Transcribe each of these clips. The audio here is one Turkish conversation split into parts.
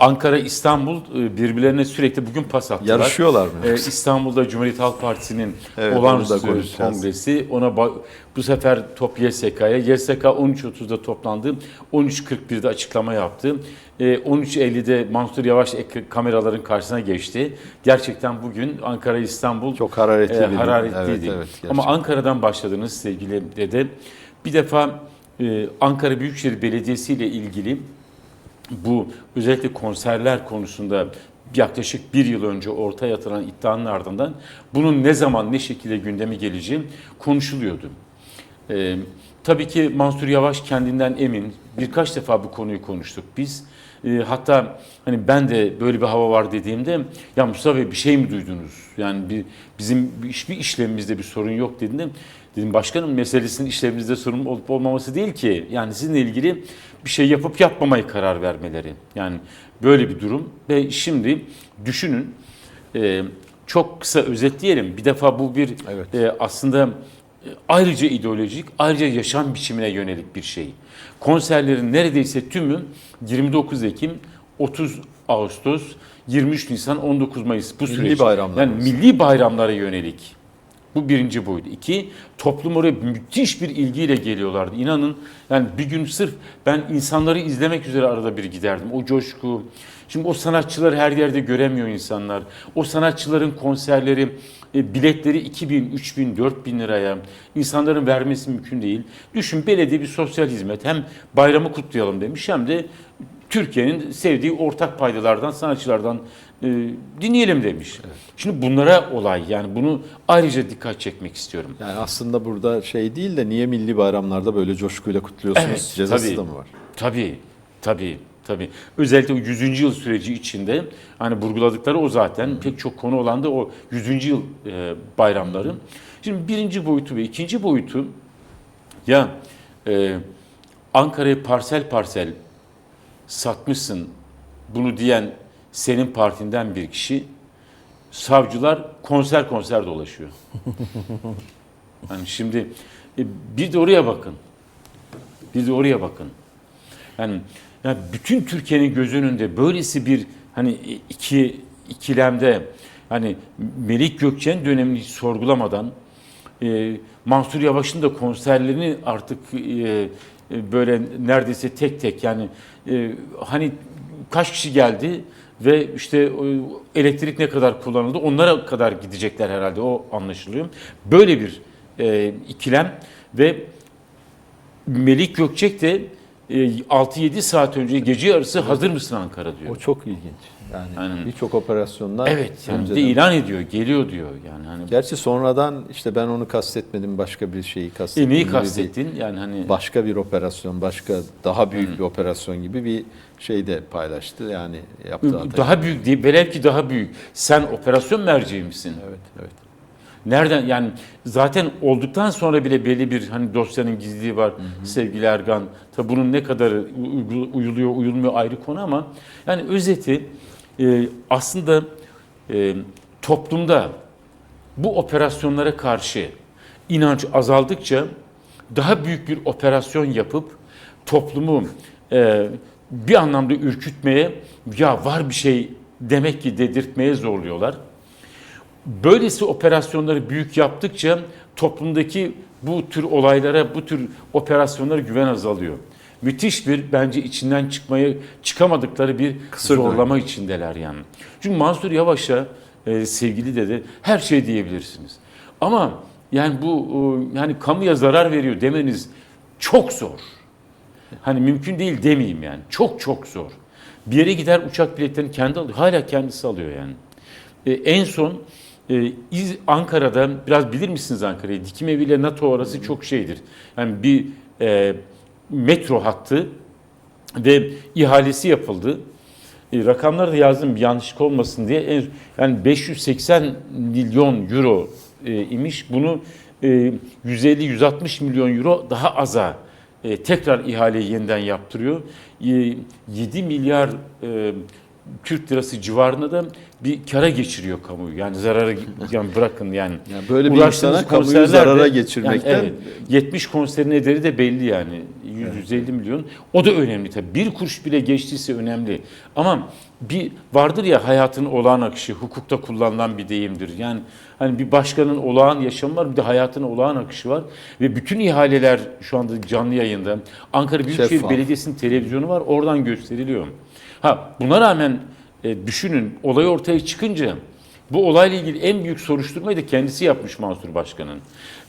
Ankara, İstanbul e, birbirlerine sürekli bugün pas attılar. Yarışıyorlar mı? Ee, İstanbul'da Cumhuriyet Halk Partisi'nin Evet, olağanüstü kongresi. Ona bu sefer top YSK'ya. YSK 13.30'da toplandı. 13.41'de açıklama yaptı. Ee, 13.50'de Mansur Yavaş kameraların karşısına geçti. Gerçekten bugün Ankara, İstanbul Çok hararetli e, hararetliydi. Evet, evet, gerçekten. Ama Ankara'dan başladınız sevgili dede. Bir defa e, Ankara Büyükşehir Belediyesi ile ilgili bu özellikle konserler konusunda yaklaşık bir yıl önce ortaya atılan iddianın ardından bunun ne zaman ne şekilde gündeme geleceği konuşuluyordu. Ee, tabii ki Mansur Yavaş kendinden emin. Birkaç defa bu konuyu konuştuk biz. Ee, hatta hani ben de böyle bir hava var dediğimde ya Mustafa Bey bir şey mi duydunuz? Yani bir, bizim hiçbir işlemimizde bir sorun yok dediğimde dedim başkanım meselesinin işlemimizde sorun olup olmaması değil ki. Yani sizinle ilgili bir şey yapıp yapmamayı karar vermeleri. Yani böyle bir durum ve şimdi düşünün e, çok kısa özetleyelim. Bir defa bu bir Evet. e, aslında e, ayrıca ideolojik, ayrıca yaşam biçimine yönelik bir şey. Konserlerin neredeyse tümü 29 Ekim, 30 Ağustos, 23 Nisan, 19 Mayıs bu Milli süreç. bayramlar Yani milli bayramlara yönelik. Bu birinci boyut. İki, toplum oraya müthiş bir ilgiyle geliyorlardı. İnanın yani bir gün sırf ben insanları izlemek üzere arada bir giderdim. O coşku. Şimdi o sanatçıları her yerde göremiyor insanlar. O sanatçıların konserleri, e, biletleri 2000, 3000, 4000 liraya insanların vermesi mümkün değil. Düşün belediye bir sosyal hizmet. Hem bayramı kutlayalım demiş hem de Türkiye'nin sevdiği ortak paydalardan, sanatçılardan e, dinleyelim demiş. Şimdi bunlara olay yani bunu ayrıca dikkat çekmek istiyorum. Yani aslında burada şey değil de niye milli bayramlarda böyle coşkuyla kutluyorsunuz Evet, cezası tabii. da mı var? Tabii, tabii, tabii. Özellikle o 100. yıl süreci içinde hani vurguladıkları o zaten pek çok konu olan da o 100. yıl e, bayramları. Şimdi birinci boyutu ve ikinci boyutu ya e, Ankara'yı parsel parsel satmışsın bunu diyen senin partinden bir kişi savcılar konser konser dolaşıyor. Yani şimdi e, bir de oraya bakın. Bir de oraya bakın. Yani, yani bütün Türkiye'nin göz önünde böylesi bir hani iki ikilemde hani Melik Gökçen dönemini sorgulamadan e, Mansur Yavaş'ın da konserlerini artık e, e, böyle neredeyse tek tek yani e, hani kaç kişi geldi ve işte e, elektrik ne kadar kullanıldı onlara kadar gidecekler herhalde o anlaşılıyor. Böyle bir e, ikilem ve Melik Gökçek de 6-7 saat önce gece yarısı hazır mısın Ankara diyor. O çok ilginç. Yani Aynen. birçok operasyonlar Evet yani de ilan ediyor, geliyor diyor yani hani. Gerçi sonradan işte ben onu kastetmedim başka bir şeyi kastettim. E, neyi gibi bir- kastettin? Yani hani Başka bir operasyon, başka daha büyük bir operasyon gibi bir şey de paylaştı. Yani yaptığı daha büyük değil, velev ki daha büyük. Sen operasyon merceği misin? Evet, evet. Nereden yani zaten olduktan sonra bile belli bir hani dosyanın gizliliği var sevgili Ergan. Tabi bunun ne kadar uygul- uyuluyor uyulmuyor ayrı konu ama yani özeti e, aslında e, toplumda bu operasyonlara karşı inanç azaldıkça daha büyük bir operasyon yapıp toplumu e, bir anlamda ürkütmeye ya var bir şey demek ki dedirtmeye zorluyorlar. Böylesi operasyonları büyük yaptıkça toplumdaki bu tür olaylara, bu tür operasyonlara güven azalıyor. Müthiş bir bence içinden çıkmayı çıkamadıkları bir Kısır zorlama içindeler yani. Çünkü Mansur Yavaş'a e, sevgili dedi her şey diyebilirsiniz. Ama yani bu e, yani kamuya zarar veriyor demeniz çok zor. Hani mümkün değil demeyeyim yani. Çok çok zor. Bir yere gider uçak biletlerini kendi alıyor. Hala kendisi alıyor yani. E, en son e, İz- Ankara'da biraz bilir misiniz Ankara'yı? Dikim Evi ile NATO arası çok şeydir. Yani bir e, metro hattı ve ihalesi yapıldı. E, rakamları da yazdım yanlışlık olmasın diye. En, yani 580 milyon euro e, imiş. Bunu e, 150-160 milyon euro daha aza e, tekrar ihaleyi yeniden yaptırıyor. E, 7 milyar e, Türk lirası civarında da bir kara geçiriyor kamuyu. Yani zararı yani bırakın yani. Yani böyle bir insana kamuyu zarara geçirmekten- yani evet, 70 konserin ederi de belli yani. 100-150 milyon. O da önemli tabii. Bir kuruş bile geçtiyse önemli. Ama bir vardır ya hayatın olağan akışı, hukukta kullanılan bir deyimdir. Yani hani bir başkanın olağan yaşamı var, bir de hayatın olağan akışı var. Ve bütün ihaleler şu anda canlı yayında. Ankara Büyükşehir. Belediyesi'nin televizyonu var, oradan gösteriliyor. Ha buna rağmen e, düşünün olay ortaya çıkınca bu olayla ilgili en büyük soruşturmayı da kendisi yapmış Mansur Başkan'ın.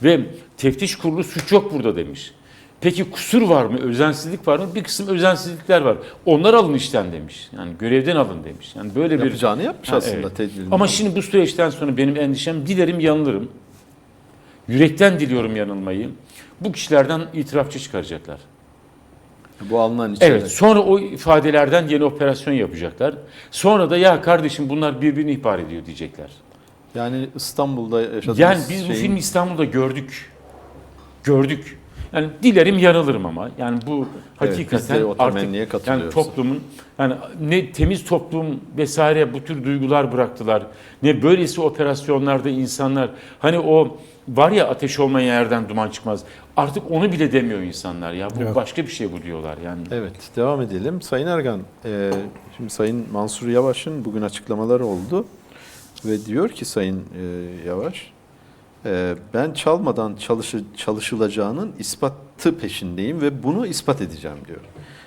Ve teftiş kurulu suç yok burada demiş. Peki kusur var mı, özensizlik var mı? Bir kısım özensizlikler var. Onlar alın işten demiş. Yani görevden alın demiş. Yani böyle bir Yapacağını yapmış Ha, aslında evet. tedbirini. Ama şimdi bu süreçten sonra benim endişem dilerim yanılırım. Yürekten diliyorum yanılmayı. Bu kişilerden itirafçı çıkaracaklar. Bu alınan içeri. Evet, sonra o ifadelerden yeni operasyon yapacaklar. Sonra da ya kardeşim bunlar birbirini ihbar ediyor diyecekler. Yani İstanbul'da yaşadığımız Yani biz bu şeyin- filmi İstanbul'da gördük. Gördük. Yani dilerim yanılırım ama yani bu hakikaten biz de o artık yani katılıyoruz. toplumun yani ne temiz toplum vesaire bu tür duygular bıraktılar. Ne böylesi operasyonlarda insanlar hani o var ya ateş olmayan yerden duman çıkmaz. Artık onu bile demiyor insanlar ya. Bu Yok. başka bir şey bu diyorlar yani. Evet, devam edelim. Sayın Ergan, e, şimdi Sayın Mansur Yavaş'ın bugün açıklamaları oldu ve diyor ki Sayın e, Yavaş, ben çalmadan çalışı, çalışılacağının ispatı peşindeyim ve bunu ispat edeceğim diyor.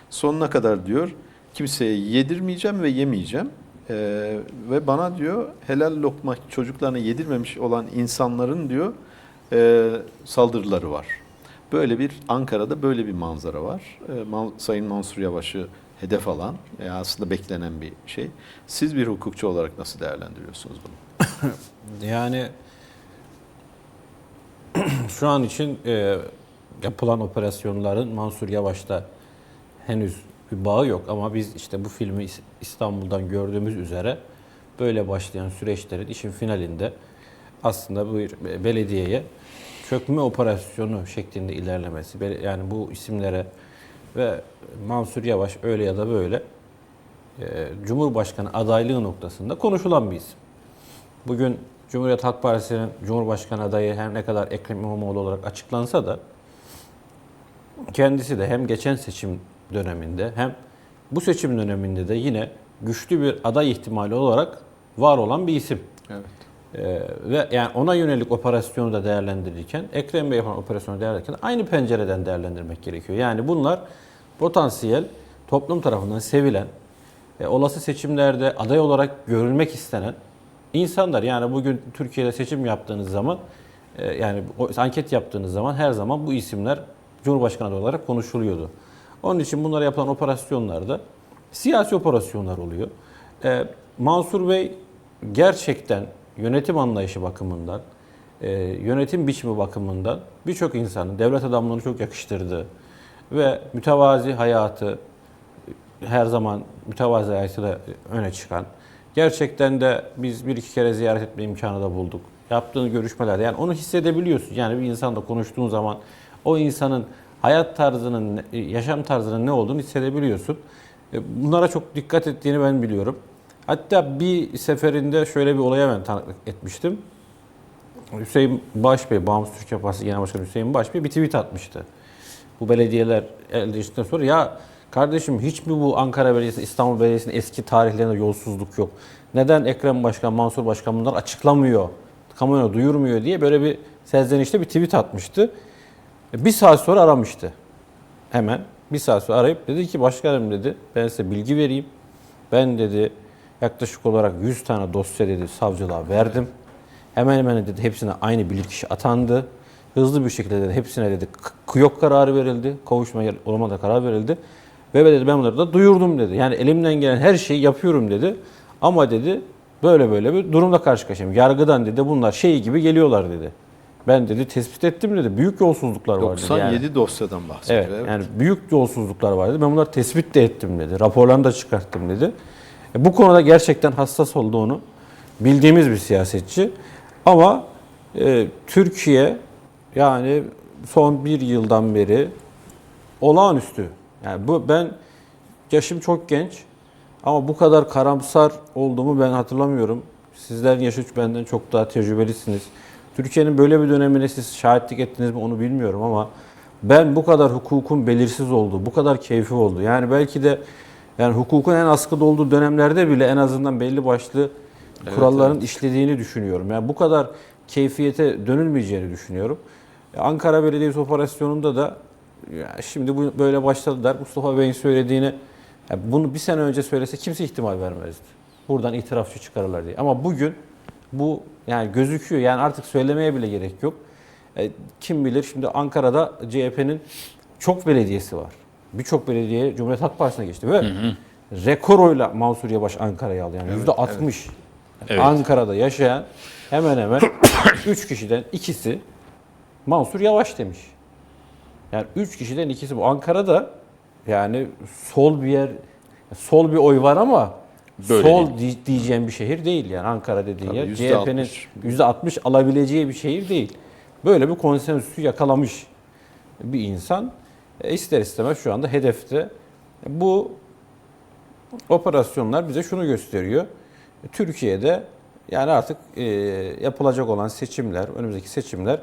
Sonuna kadar diyor, kimseye yedirmeyeceğim ve yemeyeceğim. E, ve bana diyor helal lokma çocuklarına yedirmemiş olan insanların diyor e, saldırıları var. Böyle bir Ankara'da böyle bir manzara var. E, Man- Sayın Mansur Yavaş'ı hedef alan, e, aslında beklenen bir şey. Siz bir hukukçu olarak nasıl değerlendiriyorsunuz bunu? Yani şu an için e, yapılan operasyonların Mansur Yavaş'ta henüz bir bağı yok ama biz işte bu filmi İs- İstanbul'dan gördüğümüz üzere böyle başlayan süreçlerin işin finalinde aslında bu belediyeye çökme operasyonu şeklinde ilerlemesi yani bu isimlere ve Mansur Yavaş öyle ya da böyle e, Cumhurbaşkanı adaylığı noktasında konuşulan bir isim. Bugün Cumhuriyet Halk Partisi'nin Cumhurbaşkanı adayı her ne kadar Ekrem İmamoğlu olarak açıklansa da kendisi de hem geçen seçim döneminde hem bu seçim döneminde de yine güçlü bir aday ihtimali olarak var olan bir isim. Evet. Ee, ve yani ona yönelik operasyonu da değerlendirirken, Ekrem Bey yapan operasyonu değerlendirirken aynı pencereden değerlendirmek gerekiyor. Yani bunlar potansiyel toplum tarafından sevilen, e, olası seçimlerde aday olarak görülmek istenen insanlar. Yani bugün Türkiye'de seçim yaptığınız zaman, e, yani anket yaptığınız zaman her zaman bu isimler Cumhurbaşkanı olarak konuşuluyordu. Onun için bunlara yapılan operasyonlarda siyasi operasyonlar oluyor. E, Mansur Bey gerçekten yönetim anlayışı bakımından, e, yönetim biçimi bakımından birçok insanın devlet adamlığını çok yakıştırdığı ve mütevazi hayatı her zaman mütevazi hayatıyla öne çıkan, gerçekten de biz bir iki kere ziyaret etme imkanı da bulduk. Yaptığın görüşmelerde yani onu hissedebiliyorsun. Yani bir insanla konuştuğun zaman o insanın hayat tarzının, yaşam tarzının ne olduğunu hissedebiliyorsun. E, Bunlara çok dikkat ettiğini ben biliyorum. Hatta bir seferinde şöyle bir olaya ben tanıklık etmiştim. Hüseyin Baş Bey, Bağımsız Türkiye Partisi Genel Başkanı Hüseyin Baş Bey bir tweet atmıştı. Bu belediyeler elde sonra ya kardeşim hiç mi bu Ankara Belediyesi, İstanbul Belediyesi'nin eski tarihlerinde yolsuzluk yok? Neden Ekrem Başkan, Mansur Başkan bunları açıklamıyor, kamuoyuna duyurmuyor diye böyle bir serzenişte bir tweet atmıştı. Bir saat sonra aramıştı. Hemen bir saat sonra arayıp dedi ki başkanım dedi ben size bilgi vereyim. Ben dedi yaklaşık olarak 100 tane dosya dedi savcılığa verdim. Hemen hemen dedi hepsine aynı bilirkişi atandı. Hızlı bir şekilde dedi hepsine dedi k- kıyok kararı verildi. Kavuşma yer- olmada karar verildi. Ve dedi ben bunları da duyurdum dedi. Yani elimden gelen her şeyi yapıyorum dedi. Ama dedi böyle böyle bir durumla karşı karşıyayım. Yargıdan dedi bunlar şey gibi geliyorlar dedi. Ben dedi tespit ettim dedi. Büyük yolsuzluklar var dedi. Yani. 97 dosyadan bahsediyor. Evet, evet. yani büyük yolsuzluklar vardı. Ben bunları tespit de ettim dedi. Raporlarını da çıkarttım dedi. E, bu konuda gerçekten hassas olduğunu bildiğimiz bir siyasetçi. Ama e, Türkiye yani son bir yıldan beri olağanüstü. Yani bu ben yaşım çok genç ama bu kadar karamsar olduğumu ben hatırlamıyorum. Sizlerin yaşı benden çok daha tecrübelisiniz. Türkiye'nin böyle bir dönemine siz şahitlik ettiniz mi onu bilmiyorum ama ben bu kadar hukukun belirsiz olduğu, bu kadar keyfi oldu. Yani belki de yani hukukun en askıda olduğu dönemlerde bile en azından belli başlı kuralların işlediğini düşünüyorum. Yani bu kadar keyfiyete dönülmeyeceğini düşünüyorum. Ankara Belediyesi operasyonunda da ya şimdi bu böyle başladılar. Mustafa Bey'in söylediğini ya bunu bir sene önce söylese kimse ihtimal vermezdi. Buradan itirafçı çıkarırlar diye. Ama bugün bu yani gözüküyor. Yani artık söylemeye bile gerek yok. E, kim bilir şimdi Ankara'da CHP'nin çok belediyesi var. Birçok belediye Cumhuriyet Halk Partisi'ne geçti ve rekor oyla Mansur Yavaş Ankara'yı aldı. Yani yüzde 60. Evet. Ankara'da yaşayan hemen hemen 3 kişiden ikisi Mansur Yavaş demiş. Yani 3 kişiden ikisi bu. Ankara'da yani sol bir yer, sol bir oy var ama Böyle sol di- diyeceğim bir şehir değil yani Ankara dediğin Tabii yer. CHP'nin altmış. %60 alabileceği bir şehir değil. Böyle bir konsensüsü yakalamış bir insan e, ister istemez şu anda hedefte. Bu operasyonlar bize şunu gösteriyor. Türkiye'de yani artık e, yapılacak olan seçimler, önümüzdeki seçimler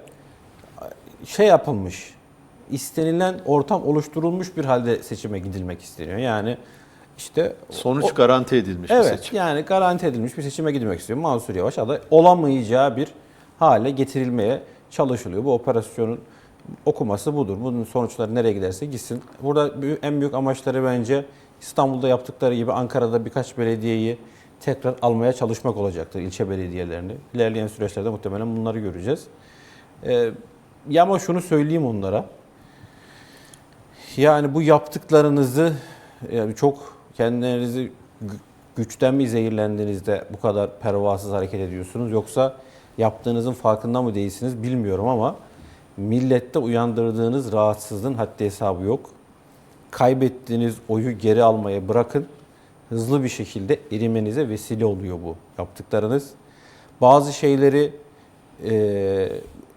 şey yapılmış, istenilen ortam oluşturulmuş bir halde seçime gidilmek isteniyor. Yani işte Sonuç o- garanti edilmiş bir Evet seçim. yani garanti edilmiş bir seçime gidilmek istiyor. Mansur Yavaş aday olamayacağı bir hale getirilmeye çalışılıyor. Bu operasyonun okuması budur. Bunun sonuçları nereye giderse gitsin. Burada en büyük amaçları bence İstanbul'da yaptıkları gibi Ankara'da birkaç belediyeyi tekrar almaya çalışmak olacaktır. ilçe belediyelerini. İlerleyen süreçlerde muhtemelen bunları göreceğiz. Ee, ya ama şunu söyleyeyim onlara. Yani bu yaptıklarınızı yani çok kendilerinizi gü- güçten mi zehirlendiğinizde bu kadar pervasız hareket ediyorsunuz yoksa yaptığınızın farkında mı değilsiniz bilmiyorum ama millette uyandırdığınız rahatsızlığın haddi hesabı yok. Kaybettiğiniz oyu geri almaya bırakın. Hızlı bir şekilde erimenize vesile oluyor bu yaptıklarınız. Bazı şeyleri e,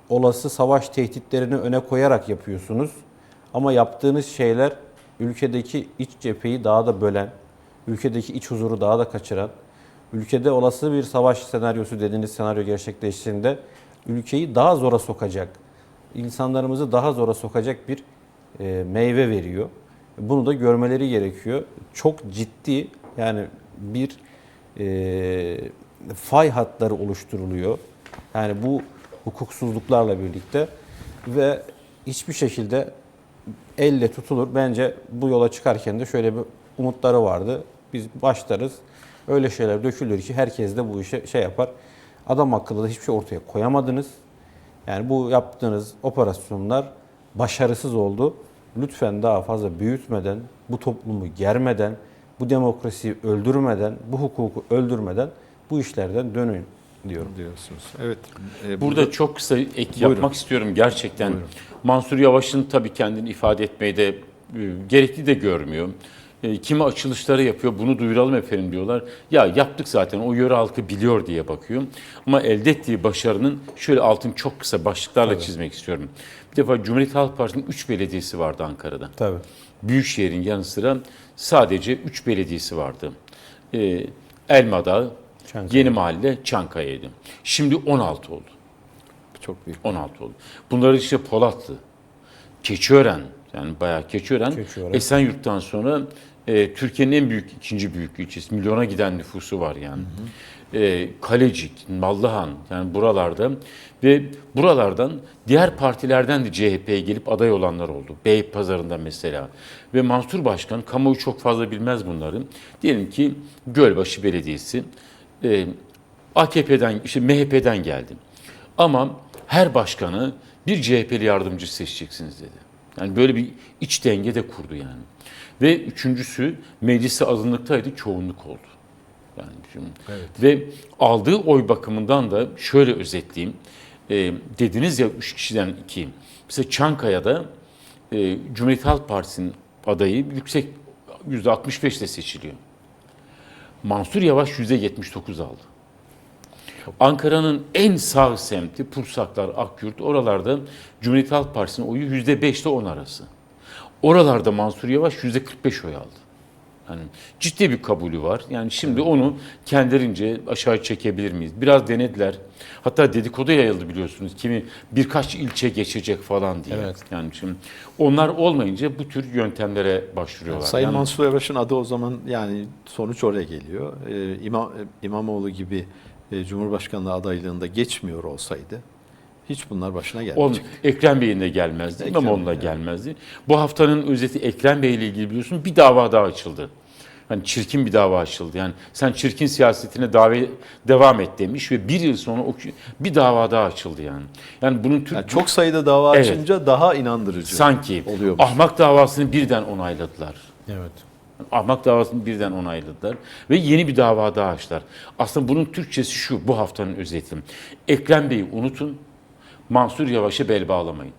olası savaş tehditlerini öne koyarak yapıyorsunuz. Ama yaptığınız şeyler ülkedeki iç cepheyi daha da bölen, ülkedeki iç huzuru daha da kaçıran, ülkede olası bir savaş senaryosu dediğiniz senaryo gerçekleştiğinde ülkeyi daha zora sokacak, insanlarımızı daha zora sokacak bir e, meyve veriyor. Bunu da görmeleri gerekiyor. Çok ciddi yani bir e, fay hatları oluşturuluyor. Yani bu hukuksuzluklarla birlikte ve hiçbir şekilde elle tutulur. Bence bu yola çıkarken de şöyle bir umutları vardı. Biz başlarız. Öyle şeyler dökülür ki herkes de bu işe şey yapar. Adam akıllı da hiçbir şey ortaya koyamadınız. Yani bu yaptığınız operasyonlar başarısız oldu. Lütfen daha fazla büyütmeden, bu toplumu germeden, bu demokrasiyi öldürmeden, bu hukuku öldürmeden bu işlerden dönün diyorum. diyorsunuz. Evet. e, Burada çok kısa ek Buyurun. yapmak istiyorum gerçekten. Buyurun. Mansur Yavaş'ın tabii kendini ifade etmeyi de e, gerekli de görmüyor. E, kimi açılışları yapıyor, bunu duyuralım efendim diyorlar. Ya yaptık zaten, o yöre halkı biliyor diye bakıyor. Ama elde ettiği başarının şöyle altını çok kısa başlıklarla çizmek istiyorum. Bir defa Cumhuriyet Halk Partisi'nin 3 belediyesi vardı Ankara'da. Tabii. Büyükşehir'in yanı sıra sadece 3 belediyesi vardı. E, Elmadağ, Çankaya. Yeni Mahalle, Çankaya'ydı. Şimdi 16 oldu. çok büyük. 16 oldu. Bunları işte Polatlı, Keçiören, yani bayağı Keçiören, Keçiören. Esenyurt'tan sonra e, Türkiye'nin en büyük, ikinci büyük ilçesi. Milyona giden nüfusu var yani. E, Kalecik, Mallıhan, yani buralarda ve buralardan diğer partilerden de CHP'ye gelip aday olanlar oldu. Beypazarı'nda mesela. Ve Mansur Başkan, kamuoyu çok fazla bilmez bunları. Diyelim ki Gölbaşı Belediyesi, e, AKP'den, işte MHP'den geldi. Ama her başkanı bir CHP'li yardımcı seçeceksiniz dedi. Yani böyle bir iç denge de kurdu yani. Ve üçüncüsü meclisi azınlıktaydı, çoğunluk oldu. Yani şimdi ve aldığı oy bakımından da şöyle özetleyeyim. Ee, dediniz ya üç kişiden iki. Mesela Çankaya'da e, Cumhuriyet Halk Partisi'nin adayı yüksek yüzde 65 ile seçiliyor. Mansur Yavaş yüzde 79 aldı. Ankara'nın en sağ semti Pursaklar, Akyurt oralarda Cumhuriyet Halk Partisi'nin oyu yüzde 5 ile 10 arası. Oralarda Mansur Yavaş yüzde 45 oy aldı. Hani ciddi bir kabulü var. Yani şimdi onu kendilerince aşağı çekebilir miyiz? Biraz denediler. Hatta dedikodu yayıldı biliyorsunuz. Kimi birkaç ilçe geçecek falan diye. Evet. Yani şimdi onlar olmayınca bu tür yöntemlere başvuruyorlar. Sayın Yani- Mansur Yavaş'ın adı o zaman yani sonuç oraya geliyor. Ee, İmam, İmamoğlu gibi e, Cumhurbaşkanlığı adaylığında geçmiyor olsaydı hiç bunlar başına On, gelmeyecek. Ekrem Bey'in de gelmezdi, Ekrem, İmamoğlu'na evet. gelmezdi. Bu haftanın özeti Ekrem Bey ile ilgili biliyorsun bir dava daha açıldı. Hani çirkin bir dava açıldı. Yani sen çirkin siyasetine davet devam et demiş ve bir yıl sonra o bir dava daha açıldı yani. Yani bunun Türk Yani çok sayıda dava Evet. açınca daha inandırıcı sanki oluyormuş. ahmak davasını birden onayladılar. Evet. Ahmak davasını birden onayladılar ve yeni bir dava daha açtılar. Aslında bunun Türkçesi şu, bu haftanın özeti. Ekrem Bey'i unutun, Mansur Yavaş'a bel bağlamayın.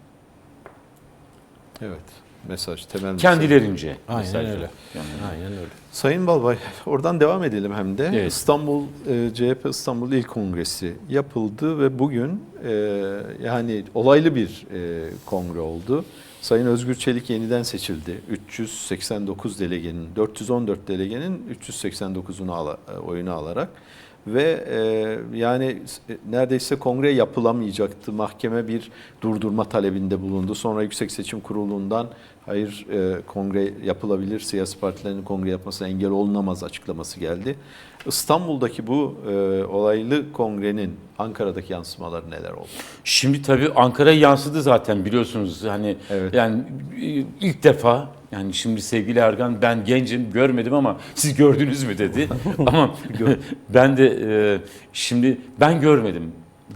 Evet. Mesaj temel mesaj. Kendilerince. Aynen mesaj öyle. Yani. Aynen öyle. Sayın Balbay, oradan devam edelim hem de. Evet. İstanbul e, CHP İstanbul İl Kongresi yapıldı ve bugün e, yani olaylı bir e, kongre oldu. Sayın Özgür Çelik yeniden seçildi. 389 delegenin, 414 delegenin 389'unu ala, e, oyunu alarak ve e, yani s- neredeyse kongre yapılamayacaktı. Mahkeme bir durdurma talebinde bulundu. Sonra Yüksek Seçim Kurulu'ndan hayır e, kongre yapılabilir, siyasi partilerin kongre yapmasına engel olunamaz açıklaması geldi. İstanbul'daki bu e, olaylı kongrenin Ankara'daki yansımaları neler oldu? Şimdi tabii Ankara'ya yansıdı zaten biliyorsunuz. Hani Evet. yani e, ilk defa yani şimdi sevgili Ergan ben gencim görmedim ama siz gördünüz mü dedi. ama ben de e, şimdi ben görmedim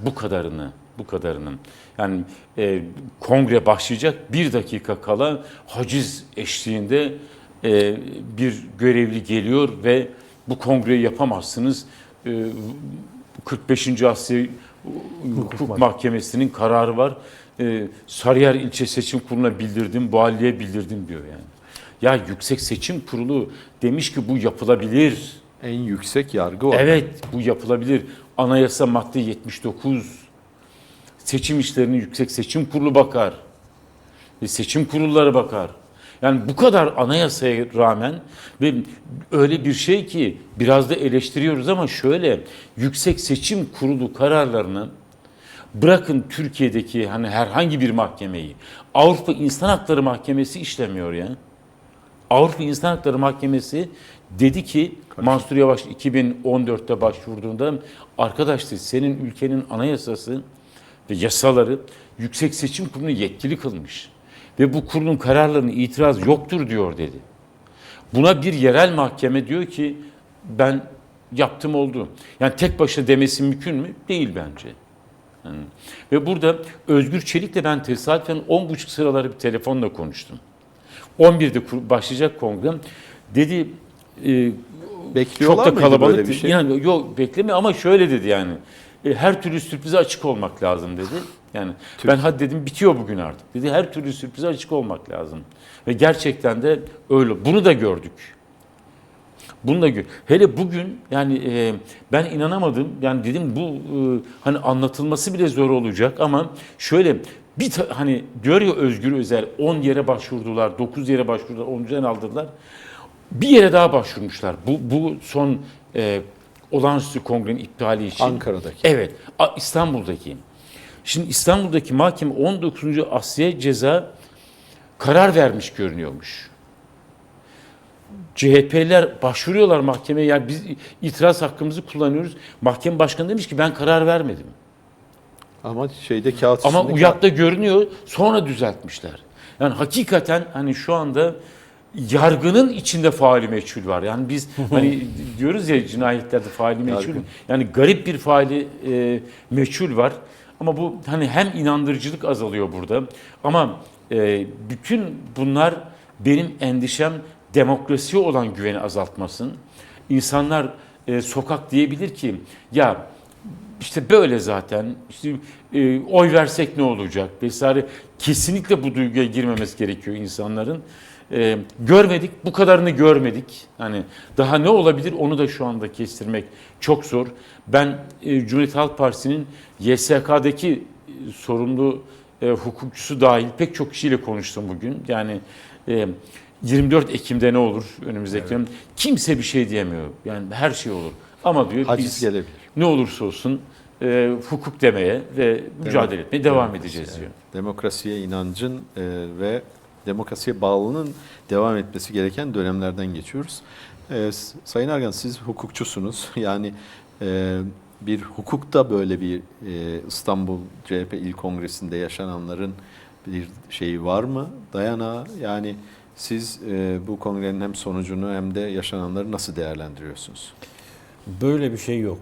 bu kadarını bu kadarının. Yani e, kongre başlayacak bir dakika kala haciz eşliğinde e, bir görevli geliyor ve bu kongreyi yapamazsınız. E, 45. Asya Hukuk Mahkemesi'nin kararı var. Ee, Sarıyer İlçe Seçim Kurulu'na bildirdim, valiliğe bildirdim diyor yani. Ya Yüksek Seçim Kurulu demiş ki bu yapılabilir. En yüksek yargı o. Evet bu yapılabilir. Anayasa madde 79. Seçim işlerine Yüksek Seçim Kurulu bakar. Ve seçim kurulları bakar. Yani bu kadar anayasaya rağmen ve öyle bir şey ki biraz da eleştiriyoruz ama şöyle Yüksek Seçim Kurulu kararlarını bırakın Türkiye'deki hani herhangi bir mahkemeyi Avrupa İnsan Hakları Mahkemesi işlemiyor ya. Avrupa İnsan Hakları Mahkemesi dedi ki Mansur Yavaş 2014'te başvurduğunda arkadaşlar senin ülkenin anayasası ve yasaları Yüksek Seçim Kurulu'nu yetkili kılmış. Ve bu kurulun kararlarına itiraz yoktur diyor dedi. Buna bir yerel mahkeme diyor ki ben yaptım oldu. Yani tek başına demesi mümkün mü? Değil bence. Yani Ve burada Özgür Çelik'le ben tesadüfen 10.30 sıraları bir telefonla konuştum. 11'de kur- başlayacak kongrem. Dedi e, Bekliyorlar çok da kalabalık. böyle bir şey? Yani yok bekleme ama şöyle dedi yani. E, her türlü sürprize açık olmak lazım dedi. Yani ben hadi dedim bitiyor bugün artık. Dedi her türlü sürprize açık olmak lazım. Ve gerçekten de öyle. Bunu da gördük. Bunu da gör. Hele bugün yani e, ben inanamadım. Yani dedim bu e, hani anlatılması bile zor olacak ama şöyle bir hani diyor ya Özgür Özel 10 yere başvurdular, 9 yere başvurdular, 10'dan aldılar. Bir yere daha başvurmuşlar. Bu bu son e, olağanüstü kongrenin iptali için. Ankara'daki. Evet, İstanbul'daki. Şimdi İstanbul'daki mahkeme 19. Asya ceza karar vermiş görünüyormuş. CHP'ler başvuruyorlar mahkemeye. Yani biz itiraz hakkımızı kullanıyoruz. Mahkeme başkanı demiş ki ben karar vermedim. Ama şeyde kağıt Ama UYAP'ta görünüyor. Sonra düzeltmişler. Yani hakikaten hani şu anda yargının içinde faali meçhul var. Yani biz hani diyoruz ya cinayetlerde faali meçhul. Yani garip bir faali e, meçhul var. Ama bu hani hem inandırıcılık azalıyor burada. Ama e, bütün bunlar benim endişem demokrasiye olan güveni azaltmasın. İnsanlar e, sokak diyebilir ki ya işte böyle zaten. İşte e, oy versek ne olacak vesaire. Kesinlikle bu duyguya girmemesi gerekiyor insanların. E, görmedik, bu kadarını görmedik. Hani daha ne olabilir onu da şu anda kestirmek çok zor. Ben e, Cumhuriyet Halk Partisi'nin YSK'daki e, sorumlu e, hukukçusu dahil pek çok kişiyle konuştum bugün. Yani e, 24 Ekim'de ne olur önümüzdeki dönem? Kimse bir şey diyemiyor. Yani her şey olur. Ama diyor Haciz biz gelebilir. ne olursa olsun e, hukuk demeye ve mücadele etmeye devam Demokrasi, edeceğiz evet. diyor. Demokrasiye inancın e, ve demokrasiye bağlılığın devam etmesi gereken dönemlerden geçiyoruz. E, S- Sayın Ergan siz hukukçusunuz. Yani e, bir hukukta böyle bir e, İstanbul CHP İl Kongresi'nde yaşananların bir şeyi var mı? Dayanağı yani siz e, bu kongrenin hem sonucunu hem de yaşananları nasıl değerlendiriyorsunuz? Böyle bir şey yok.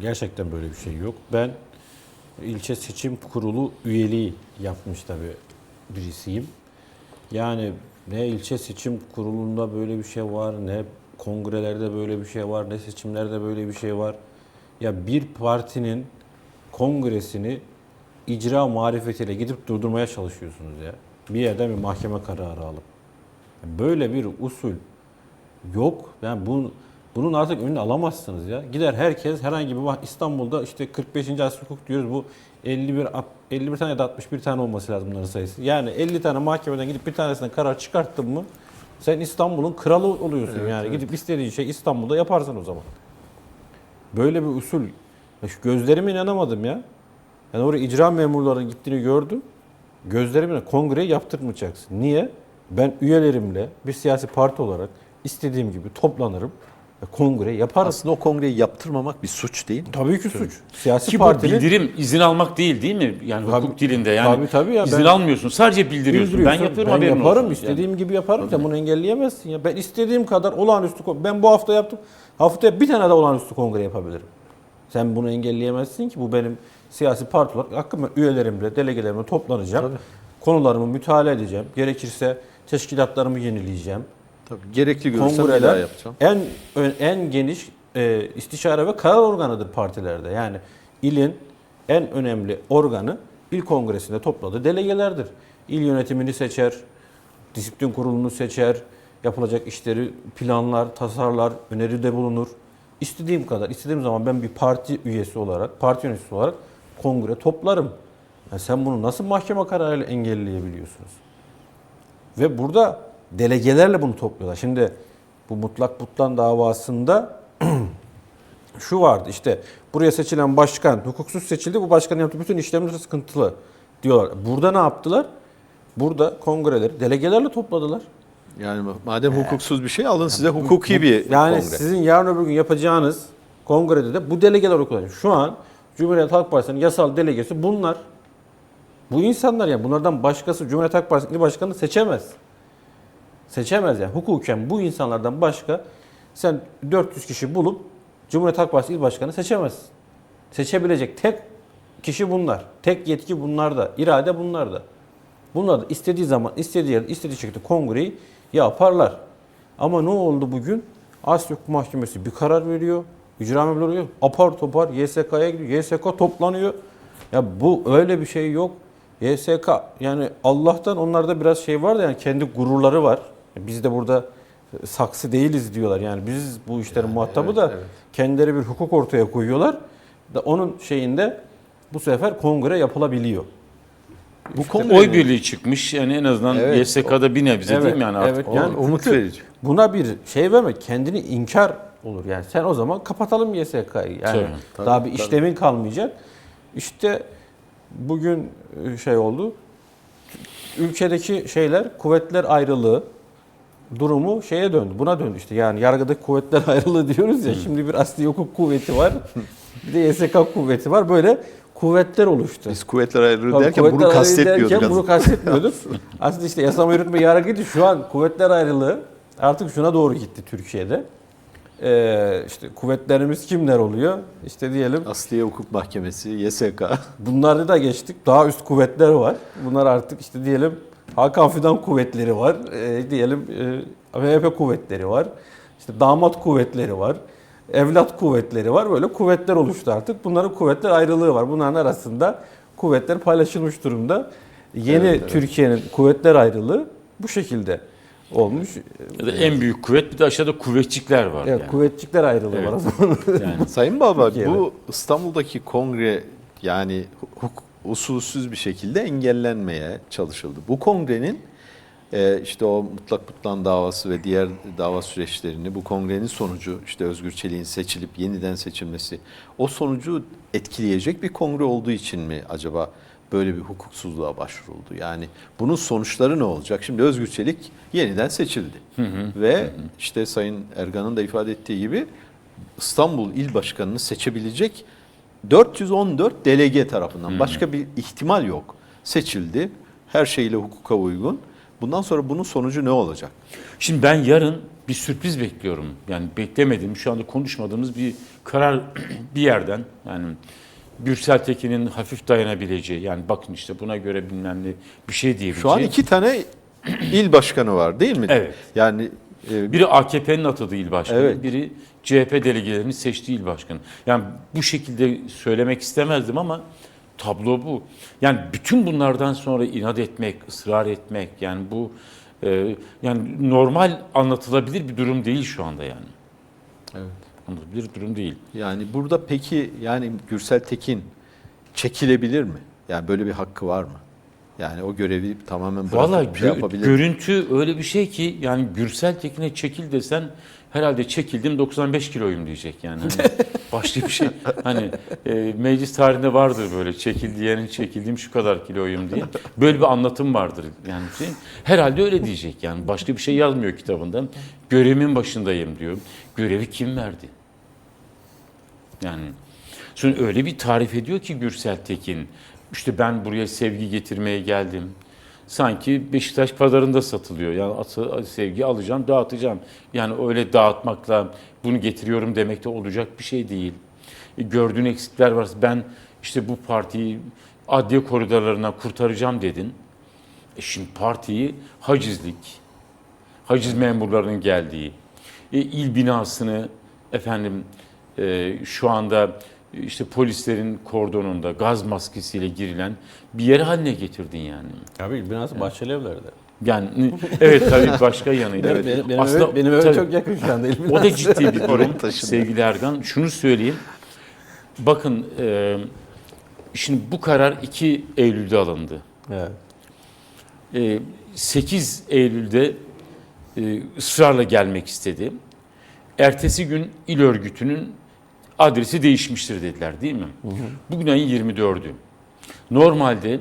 Gerçekten böyle bir şey yok. Ben ilçe seçim kurulu üyeliği yapmış tabii birisiyim. Yani ne ilçe seçim kurulunda böyle bir şey var, ne kongrelerde böyle bir şey var, ne seçimlerde böyle bir şey var. Ya bir partinin kongresini icra marifetiyle gidip durdurmaya çalışıyorsunuz ya. Bir yerden bir mahkeme kararı alıp. Böyle bir usul yok. Yani bu bunun artık önünü alamazsınız ya. Gider herkes herhangi bir İstanbul'da işte 45. asır hukuk diyoruz bu 51 at- 51 tane ya da 61 tane olması lazım bunların sayısı. Yani 50 tane mahkemeden gidip bir tanesine karar çıkarttın mı sen İstanbul'un kralı oluyorsun yani. Gidip istediğin şey İstanbul'da yaparsın o zaman. Böyle bir usul. Ya şu gözlerime inanamadım ya. Yani oraya icra memurlarının gittiğini gördüm. Gözlerimle kongreyi yaptırmayacaksın. Niye? Ben üyelerimle bir siyasi parti olarak istediğim gibi toplanırım kongre yaparız. Aslında o kongreyi yaptırmamak bir suç değil mi? Tabii ki suç. Siyasi Ki bu partinin bildirim izin almak değil değil mi? Yani Tabii- hukuk dilinde yani tabii, tabii ya, izin ben- almıyorsun. Sadece bildiriyorsun. Ben bildiriyorsun. yapıyorum ben haberin yaparım, olsun. istediğim gibi yaparım. Sen bunu engelleyemezsin ya. Ben istediğim kadar olağanüstü kon- ben bu hafta yaptım. Haftaya bir tane de olağanüstü kongre yapabilirim. Sen bunu engelleyemezsin ki. Bu benim siyasi parti olarak hakkım üyelerimle, delegelerimle toplanacağım. Tabii. Konularımı mütalaa edeceğim. Gerekirse teşkilatlarımı yenileyeceğim. Tabii. Gerekli görürsem bir daha Kongreler yapacağım. en en geniş e, istişare ve karar organıdır partilerde. Yani ilin en önemli organı il kongresinde topladığı delegelerdir. İl yönetimini seçer, disiplin kurulunu seçer, yapılacak işleri planlar, tasarlar, öneride bulunur. İstediğim kadar, istediğim zaman ben bir parti üyesi olarak, parti yöneticisi olarak kongre toplarım. Yani sen bunu nasıl mahkeme kararıyla engelleyebiliyorsunuz? Ve burada delegelerle bunu topluyorlar. Şimdi bu mutlak butlan davasında şu vardı işte buraya seçilen başkan hukuksuz seçildi. Bu başkanın yaptığı bütün işlemler sıkıntılı diyorlar. Burada ne yaptılar? Burada kongreleri delegelerle topladılar. Yani madem hukuksuz bir şey alın size hukuki bir Yani kongre. sizin yarın öbür gün yapacağınız kongrede de bu delegeler okuyacak. Şu an Cumhuriyet Halk Partisi'nin yasal delegesi bunlar. Bu insanlar yani bunlardan başkası Cumhuriyet Halk Partisi il başkanını seçemez. Seçemez yani. Hukuken bu insanlardan başka sen 400 kişi bulup Cumhuriyet Halk Partisi il başkanı seçemezsin. Seçebilecek tek kişi bunlar. Tek yetki bunlarda. irade bunlarda. Bunlar da istediği zaman, istediği yerde, istediği şekilde kongreyi yaparlar. Ama ne oldu bugün? Asya Hukuk Mahkemesi bir karar veriyor. İcra memurları oluyor. Apar topar YSK'ya gidiyor. YSK toplanıyor. Ya bu öyle bir şey yok. YSK yani Allah'tan onlarda biraz şey var da yani kendi gururları var. Biz de burada saksı değiliz diyorlar. Yani biz bu işlerin muhatabı evet, da evet. kendileri bir hukuk ortaya koyuyorlar. Da onun şeyinde bu sefer kongre yapılabiliyor. Bu Oy birliği çıkmış. Yani en azından Evet, YSK'da bir nebze Evet, değil mi yani artık? evet. Yani umut verici. Buna bir şey verme, kendini inkar olur. Yani sen o zaman kapatalım YSK'yı. Yani Tabii, tabii, daha bir tabii. işlemin kalmayacak. İşte bugün e, şey oldu. Ülkedeki şeyler, kuvvetler ayrılığı durumu şeye döndü. Buna döndü işte. Yani yargıdaki kuvvetler ayrılığı diyoruz ya. Şimdi bir asli hukuk kuvveti var. bir de YSK kuvveti var. Böyle kuvvetler oluştu. Biz kuvvetler ayrılığı Tabii derken kuvvetler bunu kastetmiyorduk. derken bunu kastetmiyorduk. Aslında işte yasama yürütme yargıydı. Şu an kuvvetler ayrılığı artık şuna doğru gitti Türkiye'de. Ee, işte kuvvetlerimiz kimler oluyor? İşte diyelim Asliye Hukuk Mahkemesi, YSK. bunları da geçtik. Daha üst kuvvetler var. Bunlar artık işte diyelim Hakan Fidan kuvvetleri var. Ee, diyelim e, MHP kuvvetleri var. İşte damat kuvvetleri var. Evlat kuvvetleri var. Böyle kuvvetler oluştu artık. Bunların kuvvetler ayrılığı var. Bunların arasında kuvvetler paylaşılmış durumda. Yeni Evet, evet. Türkiye'nin kuvvetler ayrılığı bu şekilde olmuş. Ya da en büyük kuvvet bir de aşağıda kuvvetçikler var. Evet, yani. kuvvetçikler ayrılığı Evet. var o zaman. yani. Sayın Baba Türkiye'de. bu İstanbul'daki kongre yani hukuk usulsüz bir şekilde engellenmeye çalışıldı. Bu kongrenin e, işte o mutlak butlan davası ve diğer dava süreçlerini bu kongrenin sonucu işte Özgür Çelik'in seçilip yeniden seçilmesi o sonucu etkileyecek bir kongre olduğu için mi acaba böyle bir hukuksuzluğa başvuruldu? Yani bunun sonuçları ne olacak? Şimdi Özgür Çelik yeniden seçildi ve işte Sayın Ergan'ın da ifade ettiği gibi İstanbul İl Başkanı'nı seçebilecek 414 delege tarafından başka bir ihtimal yok. Seçildi. Her şeyle hukuka uygun. Bundan sonra bunun sonucu ne olacak? Şimdi ben yarın bir sürpriz bekliyorum. Yani beklemedim. Şu anda konuşmadığımız bir karar bir yerden. Yani Gürsel Tekin'in hafif dayanabileceği. Yani bakın işte buna göre bilmem ne bir şey diyebileceği. Şu an iki tane il başkanı var değil mi? Evet. Yani Biri AKP'nin atadığı il başkanı, Evet. biri CHP delegelerinin seçtiği il başkanı. Yani bu şekilde söylemek istemezdim ama tablo bu. Yani bütün bunlardan sonra inat etmek, ısrar etmek yani bu e, yani normal anlatılabilir bir durum değil şu anda yani. Evet. Anlatılabilir bir durum değil. yani burada peki yani Gürsel Tekin çekilebilir mi? Yani böyle bir hakkı var mı? Yani o görevi tamamen Vallahi bırakıp şey gö- yapabilir görüntü öyle bir şey ki yani Gürsel Tekin'e çekil desen herhalde çekildim 95 kiloyum diyecek yani. Hani başka bir şey. Hani e, meclis tarihinde vardır böyle çekil diyenin çekildiğim şu kadar kiloyum diye. Böyle bir anlatım vardır yani. Şey. Herhalde öyle diyecek yani. Başka bir şey yazmıyor kitabında. Görevimin başındayım diyor. Görevi kim verdi? Yani sonra öyle bir tarif ediyor ki Gürsel Tekin. İşte ben buraya sevgi getirmeye geldim. Sanki Beşiktaş pazarında satılıyor. Yani sevgi alacağım, dağıtacağım. Yani öyle dağıtmakla bunu getiriyorum demekte olacak bir şey değil. E, gördüğün eksikler var. Ben işte bu partiyi adliye koridorlarından kurtaracağım dedin. E şimdi partiyi hacizlik, haciz memurlarının geldiği, e, il binasını efendim e, şu anda işte polislerin kordonunda gaz maskesiyle girilen bir yer haline getirdin yani. Abi binası Bahçeli Evler'de. Yani evet tabii başka yanıyla. Benim, benim, benim, Aslında benim eve tabii, çok yakın şu anda. o da ciddi bir durum sevgili Ergan. Şunu söyleyeyim. Bakın e, şimdi bu karar 2 Eylül'de alındı. Evet. E, 8 Eylül'de e, ısrarla gelmek istedi. Ertesi gün il örgütünün adresi değişmiştir dediler değil mi? Bugün ayın 24'ü. Normalde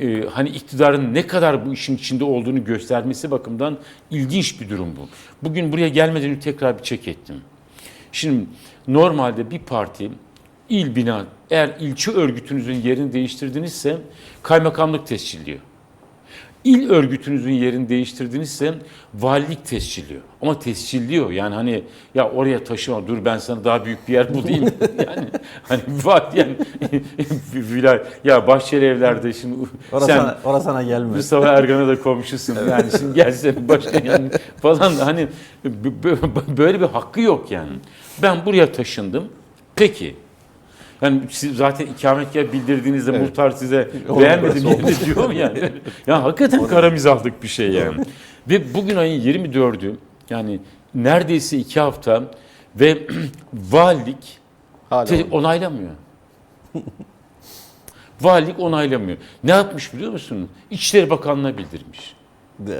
e, hani iktidarın ne kadar bu işin içinde olduğunu göstermesi bakımından ilginç bir durum bu. Bugün buraya gelmeden önce tekrar bir çek ettim. Şimdi normalde bir parti il bina eğer ilçe örgütünüzün yerini değiştirdinizse kaymakamlık tescilliyor. İl örgütünüzün yerini değiştirdinizse valilik tescilliyor. Ama tescilliyor yani hani ya oraya taşıma dur ben sana daha büyük bir yer bulayım. yani hani yani vilay ya Bahçeli evlerde şimdi Orası, sen sana, orası sana gelmez. Mustafa Ergan'a da komşusun. Yani şimdi gelsene başka yani falan hani böyle bir hakkı yok yani. Ben buraya taşındım. Peki. Yani siz zaten ikametgah bildirdiğinizde Evet. muhtar size Olur, beğenmedim yerini diyor mu yani? ya hakikaten kara mizahlık bir şey yani. ve bugün ayın 24'ü yani neredeyse iki hafta ve valilik Hala te- onaylamıyor. Valilik onaylamıyor. Ne yapmış biliyor musun? İçişleri Bakanlığı'na bildirmiş. Ya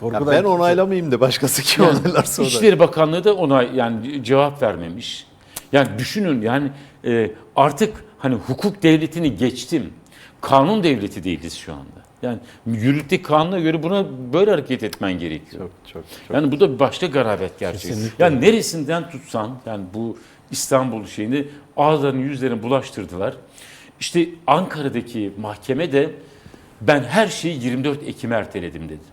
Korkudan ben onaylamayayım da başkası kim Yani onaylarsa o da. İçişleri Bakanlığı da ona yani cevap vermemiş. Yani düşünün yani e, artık hani hukuk devletini geçtim. Kanun devleti değiliz şu anda. Yani yürüttüğü kanuna göre buna böyle hareket etmen gerekiyor. Çok çok çok. Yani bu da bir başka garabet gerçeği. Kesinlikle. Yani neresinden tutsan yani bu İstanbul şeyini ağızlarını yüzlerini bulaştırdılar. İşte Ankara'daki mahkeme de ben her şeyi 24 Ekim'e erteledim dedi.